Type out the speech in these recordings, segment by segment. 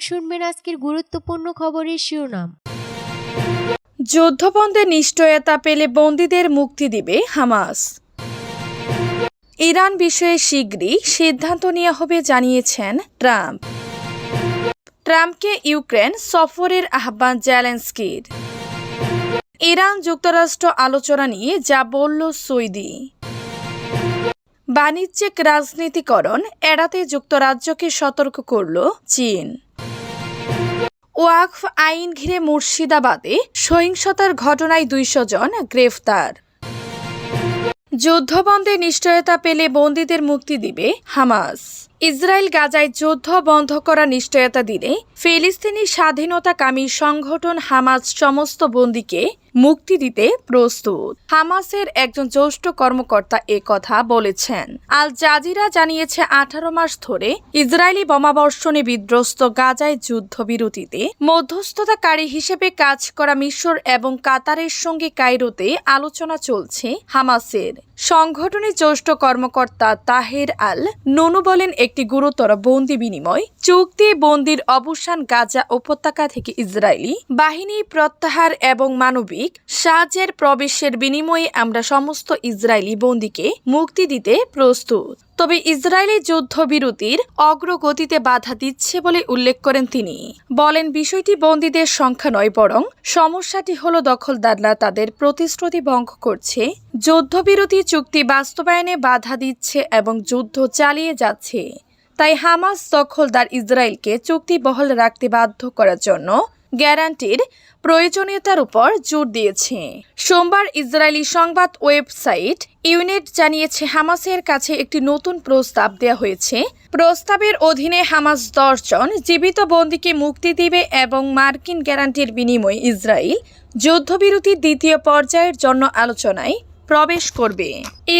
শুনবেন আজকের গুরুত্বপূর্ণ খবরের শিরোনাম। যুদ্ধবন্ধের নিশ্চয়তা পেলে বন্দীদের মুক্তি দিবে হামাস। ইরান বিষয়ে শীঘ্রই সিদ্ধান্ত নেওয়া হবে জানিয়েছেন ট্রাম্প। ট্রাম্পকে ইউক্রেন সফরের আহ্বান জেলেন্সকির। ইরান যুক্তরাষ্ট্র আলোচনা নিয়ে যা বলল সৌদি। বাণিজ্যিক রাজনীতিকরণ এড়াতে যুক্তরাজ্যকে সতর্ক করল চীন। ওয়াকফ আইন ঘিরে মুর্শিদাবাদে সহিংসতার ঘটনায় দুইশো জন গ্রেফতার। যুদ্ধবন্দে নিশ্চয়তা পেলে বন্দীদের মুক্তি দিবে হামাস। ইসরায়েল গাজায় যুদ্ধ বন্ধ করার নিশ্চয়তা দিলে ফিলিস্তিনি স্বাধীনতাকামী সংগঠন হামাস সমস্ত বন্দীকে মুক্তি দিতে প্রস্তুত। হামাসের একজন জ্যেষ্ঠ কর্মকর্তা এ কথা বলেছেন। আল জাজিরা জানিয়েছে, আঠারো মাস ধরে ইসরায়েলি বোমাবর্ষণে বিধ্বস্ত গাজায় যুদ্ধবিরতিতে মধ্যস্থতাকারী হিসেবে কাজ করা মিশর এবং কাতারের সঙ্গে কায়রোতে আলোচনা চলছে হামাসের। সংগঠনের জ্যেষ্ঠ কর্মকর্তা তাহের আল ননু বলেন একটি গুরুতর বন্দি বিনিময়, চুক্তি, বন্দির অবসান গাজা উপত্যকা থেকে ইসরায়েলি বাহিনী প্রত্যাহার এবং মানবিক সাজের প্রবেশের বিনিময়ে আমরা সমস্ত ইসরায়েলি বন্দিকে মুক্তি দিতে প্রস্তুত। তবে ইসরায়েলি যুদ্ধবিরতির অগ্রগতিতে বাধা দিচ্ছে বলে উল্লেখ করেন তিনি। বলেন, বিষয়টি বন্দীদের সংখ্যা নয়, বরং সমস্যাটি হল দখলদাররা তাদের প্রতিশ্রুতি ভঙ্গ করছে, যুদ্ধবিরতি চুক্তি বাস্তবায়নে বাধা দিচ্ছে এবং যুদ্ধ চালিয়ে যাচ্ছে। তাই হামাস দখলদার ইসরায়েলকে চুক্তি বহাল রাখতে বাধ্য করার জন্য গ্যারান্টির প্রয়োজনীয়তার উপর জোর দিয়েছে। সোমবার ইসরায়েলি সংবাদ ওয়েবসাইট ইউনিট জানিয়েছে, হামাসের কাছে একটি নতুন প্রস্তাব দেওয়া হয়েছে। প্রস্তাবের অধীনে হামাস দশজন জীবিত বন্দীকে মুক্তি দিবে এবং মার্কিন গ্যারান্টির বিনিময়ে ইসরায়েল যুদ্ধবিরতির দ্বিতীয় পর্যায়ের জন্য আলোচনায় প্রবেশ করবে।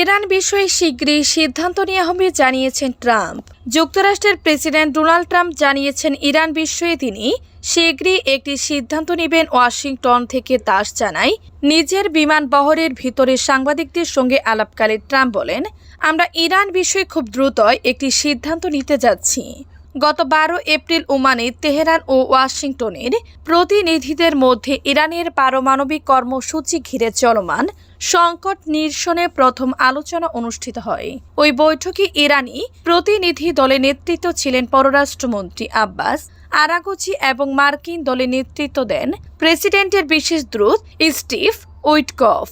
ইরান বিষয়ে শীঘ্রই সিদ্ধান্ত নেওয়া হবে জানিয়েছেন ট্রাম্প। যুক্তরাষ্ট্রের প্রেসিডেন্ট ডোনাল্ড ট্রাম্প জানিয়েছেন ইরান বিষয়ে তিনি শীঘ্রই একটি সিদ্ধান্ত নেবেন ওয়াশিংটন থেকে দাস জানায়। নিজের বিমান বহরের ভিতরে সাংবাদিকদের সঙ্গে আলাপকালে ট্রাম্প বলেন, আমরা ইরান বিষয়ে খুব দ্রুত একটি সিদ্ধান্ত নিতে যাচ্ছি। গত বারো এপ্রিল ওমানে তেহরান ও ওয়াশিংটনের প্রতিনিধিদের মধ্যে ইরানের পারমাণবিক কর্মসূচি ঘিরে চলমান সংকট নিরসনে প্রথম আলোচনা অনুষ্ঠিত হয়। ওই বৈঠকে ইরানি প্রতিনিধি দলে নেতৃত্ব ছিলেন পররাষ্ট্রমন্ত্রী আব্বাস, আরাগুচি এবং মার্কিন দলে নেতৃত্ব দেন প্রেসিডেন্টের বিশেষ দ্রুত স্টিভ উইটকফ।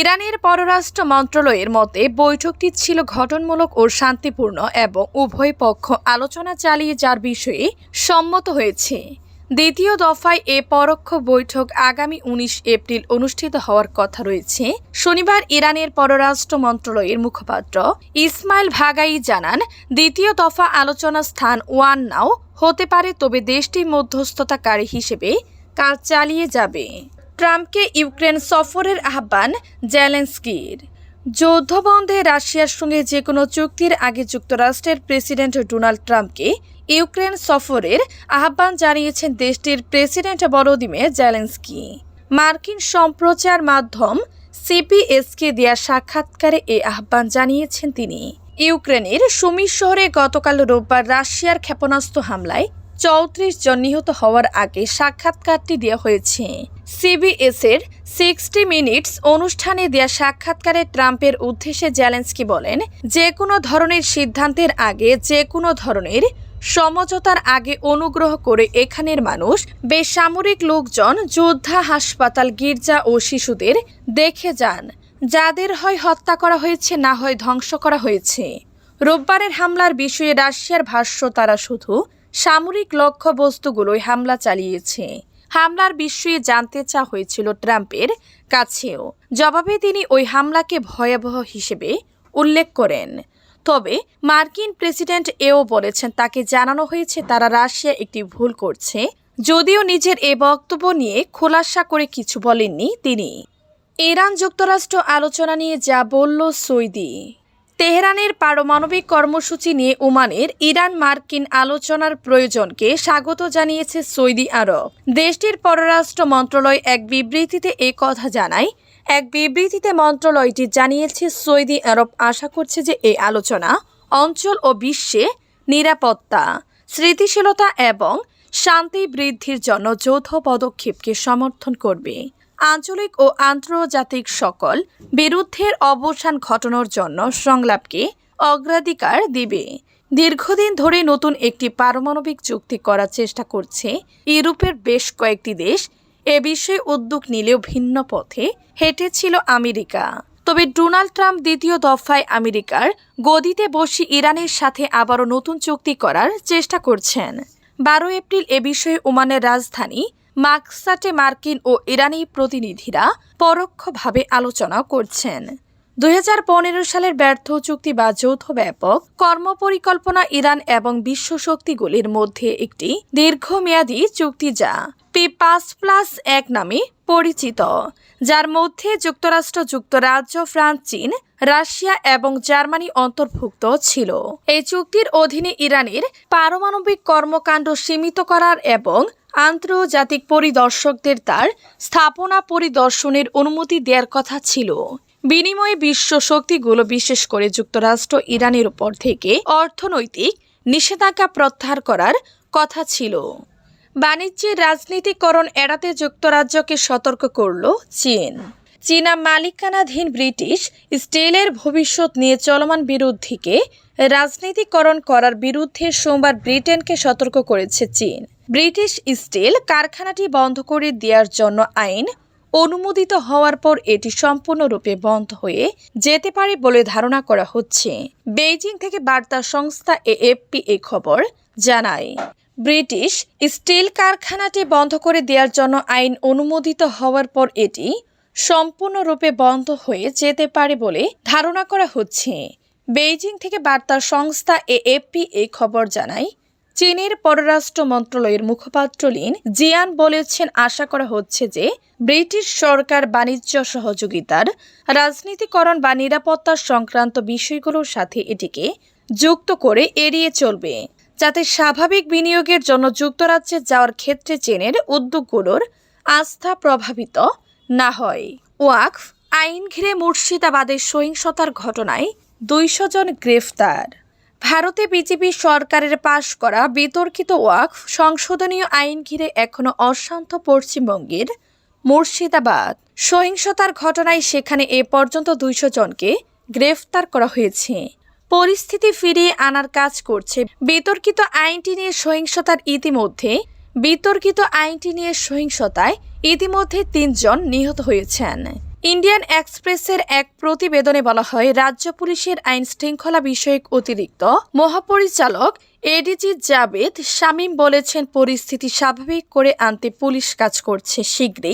ইরানের পররাষ্ট্র মন্ত্রণালয়ের মতে, বৈঠকটি ছিল ঘটনমূলক ও শান্তিপূর্ণ এবং উভয় পক্ষ আলোচনা চালিয়ে যার বিষয়ে সম্মত হয়েছে। দ্বিতীয় দফায় এ পরোক্ষ বৈঠক আগামী উনিশ এপ্রিল অনুষ্ঠিত হওয়ার কথা রয়েছে। শনিবার ইরানের পররাষ্ট্র মন্ত্রণালয়ের মুখপাত্র ইসমাইল ভাগাই জানান, দ্বিতীয় দফা আলোচনা স্থান ওয়ান নাও হতে পারে, তবে দেশটি মধ্যস্থতাকারী হিসেবে কাজ চালিয়ে যাবে। ট্রাম্পকে ইউক্রেন সফরের আহ্বান জেলেন্সকির। যুদ্ধবন্ধে রাশিয়ার সঙ্গে যে কোনো চুক্তির আগে যুক্তরাষ্ট্রের প্রেসিডেন্ট ডোনাল্ড ট্রাম্পকে ইউক্রেন সফরের আহ্বান জানিয়েছেন দেশটির প্রেসিডেন্ট বলোদিমির জেলেন্সকি। মার্কিন সম্প্রচার মাধ্যম সিপিএসকে দেয়া সাক্ষাৎকারে এই আহ্বান জানিয়েছেন তিনি। ইউক্রেনের সুমি শহরে গতকাল রোববার রাশিয়ার ক্ষেপণাস্ত্র হামলায় চৌত্রিশ জন নিহত হওয়ার আগে সাক্ষাৎকারটি দেওয়া হয়েছে। সিবিএস এর সিক্সটি মিনিটস অনুষ্ঠানে দেয়া সাক্ষাৎকারে ট্রাম্পের উদ্দেশ্যে জ্যালেন্সকি বলেন, যে কোনো ধরনের সিদ্ধান্তের আগে যে কোনো ধরনের সমঝোতার আগে অনুগ্রহ করে এখানের মানুষ, বেসামরিক লোকজন, যোদ্ধা হাসপাতাল গির্জা ও শিশুদের দেখে যান। যাদের হয় হত্যা করা হয়েছে, না হয় ধ্বংস করা হয়েছে। রোববারের হামলার বিষয়ে রাশিয়ার ভাষ্য, তারা শুধু সামরিক লক্ষ্যবস্তুগুলোই হামলা চালিয়েছে। হামলার বিষয়ে জানতে চা হয়েছিল ট্রাম্পের কাছেও। জবাবে তিনি ওই হামলাকে ভয়াবহ হিসেবে উল্লেখ করেন। তবে মার্কিন প্রেসিডেন্ট এও বলেছেন, তাকে জানানো হয়েছে তারা রাশিয়া একটি ভুল করছে। যদিও নিজের এ বক্তব্য নিয়ে খোলাসা করে কিছু বলেননি তিনি। ইরান যুক্তরাষ্ট্র আলোচনা নিয়ে যা বলল সৌদি। তেহরানের পারমাণবিক কর্মসূচি নিয়ে ওমানের ইরান মার্কিন আলোচনার প্রয়োজনকে স্বাগত জানিয়েছে সৌদি আরব। দেশটির পররাষ্ট্র মন্ত্রণালয় এক বিবৃতিতে এ কথা জানায় এক বিবৃতিতে মন্ত্রণালয়টি জানিয়েছে, সৌদি আরব আশা করছে যে এই আলোচনা অঞ্চল ও বিশ্বে নিরাপত্তা স্মৃতিশীলতা এবং শান্তি বৃদ্ধির জন্য যৌথ পদক্ষেপকে সমর্থন করবে। আঞ্চলিক ও আন্তর্জাতিক সকল বিরুদ্ধের অবসান ঘটানোর জন্য সংলাপকে অগ্রাধিকার দিবে। দীর্ঘদিন ধরে নতুন একটি পারমাণবিক চুক্তি করার চেষ্টা করছে ইউরোপের বেশ কয়েকটি দেশ এ বিষয়ে উদ্যোগ নিলেও ভিন্ন পথে হেঁটেছিল আমেরিকা। তবে ডোনাল্ড ট্রাম্প দ্বিতীয় দফায় আমেরিকার গদিতে বসে ইরানের সাথে আবারও নতুন চুক্তি করার চেষ্টা করছেন। বারো এপ্রিল এ বিষয়ে ওমানের রাজধানী মাকসাটে মার্কিন ও ইরানি প্রতিনিধিরা পরোক্ষভাবে আলোচনা করছেন। দুই হাজার পনেরো সালের ব্যর্থ চুক্তি বা যৌথ ব্যাপক কর্মপরিকল্পনা ইরান এবং বিশ্ব শক্তিগুলির মধ্যে একটি দীর্ঘমেয়াদী চুক্তি যা পি পাঁচ প্লাস এক নামে পরিচিত, যার মধ্যে যুক্তরাষ্ট্র, যুক্তরাজ্য, ফ্রান্স, চীন, রাশিয়া এবং জার্মানি অন্তর্ভুক্ত ছিল। এই চুক্তির অধীনে ইরানের পারমাণবিক কর্মকাণ্ড সীমিত করার এবং আন্তর্জাতিক পরিদর্শকদের তার স্থাপনা পরিদর্শনের অনুমতি দেওয়ার কথা ছিল। বিনিময়ে বিশ্ব শক্তিগুলো বিশেষ করে যুক্তরাষ্ট্র, ইরানের উপর থেকে অর্থনৈতিক নিষেধাজ্ঞা প্রত্যাহার করার কথা ছিল। বাণিজ্যের রাজনীতিকরণ এড়াতে যুক্তরাজ্যকে সতর্ক করল চীন। চীনা মালিকানাধীন ব্রিটিশ স্টিলের ভবিষ্যৎ নিয়ে চলমান বিরোধীকে রাজনীতিকরণ করার বিরুদ্ধে সোমবার ব্রিটেনকে সতর্ক করেছে চীন। ব্রিটিশ স্টিল কারখানাটি বন্ধ করে দেওয়ার জন্য আইন অনুমোদিত হওয়ার পর এটি সম্পূর্ণরূপে বন্ধ হয়ে যেতে পারে বলে ধারণা করা হচ্ছে। বেইজিং থেকে বার্তা সংস্থা এএফপি এ খবর জানায়, ব্রিটিশ স্টিল কারখানাটি বন্ধ করে দেওয়ার জন্য আইন অনুমোদিত হওয়ার পর এটি সম্পূর্ণরূপে বন্ধ হয়ে যেতে পারে বলে ধারণা করা হচ্ছে। বেইজিং থেকে বার্তা সংস্থা এএফপি এই খবর জানায় চীনের পররাষ্ট্র মন্ত্রণালয়ের মুখপাত্র লিন জিয়ান বলেছেন, আশা করা হচ্ছে যে ব্রিটিশ সরকার বাণিজ্য সহযোগিতার, রাজনীতিকরণ বা নিরাপত্তা সংক্রান্ত বিষয়গুলোর সাথে এটিকে যুক্ত করে এড়িয়ে চলবে, যাতে স্বাভাবিক বিনিয়োগের জন্য যুক্তরাজ্যে যাওয়ার ক্ষেত্রে চীনের উদ্যোগগুলোর আস্থা প্রভাবিত না হয়। ওয়াকফ আইন ঘিরে মুর্শিদাবাদের সহিংসতার ঘটনায় দুইশো জন গ্রেফতার। ভারতে বিজেপি সরকারের পাশ করা বিতর্কিত ওয়াক সংশোধনীয় আইন ঘিরে এখনও অশান্ত পশ্চিমবঙ্গের মুর্শিদাবাদ। সহিংসতার ঘটনায় সেখানে এ পর্যন্ত দুইশো জনকে গ্রেফতার করা হয়েছে। পরিস্থিতি ফিরিয়ে আনার কাজ করছে বিতর্কিত আইনটি নিয়ে সহিংসতার ইতিমধ্যে বিতর্কিত আইনটি নিয়ে সহিংসতায় ইতিমধ্যে তিনজন নিহত হয়েছেন। ইন্ডিয়ান এক্সপ্রেসের এক প্রতিবেদনে বলা হয়, রাজ্য পুলিশের আইন শৃঙ্খলা বিষয়ক অতিরিক্ত মহাপরিচালক এডিজি জাবেদ শামীম বলেছেন, পরিস্থিতি স্বাভাবিক করে আনতে পুলিশ কাজ করছে শীঘ্রই।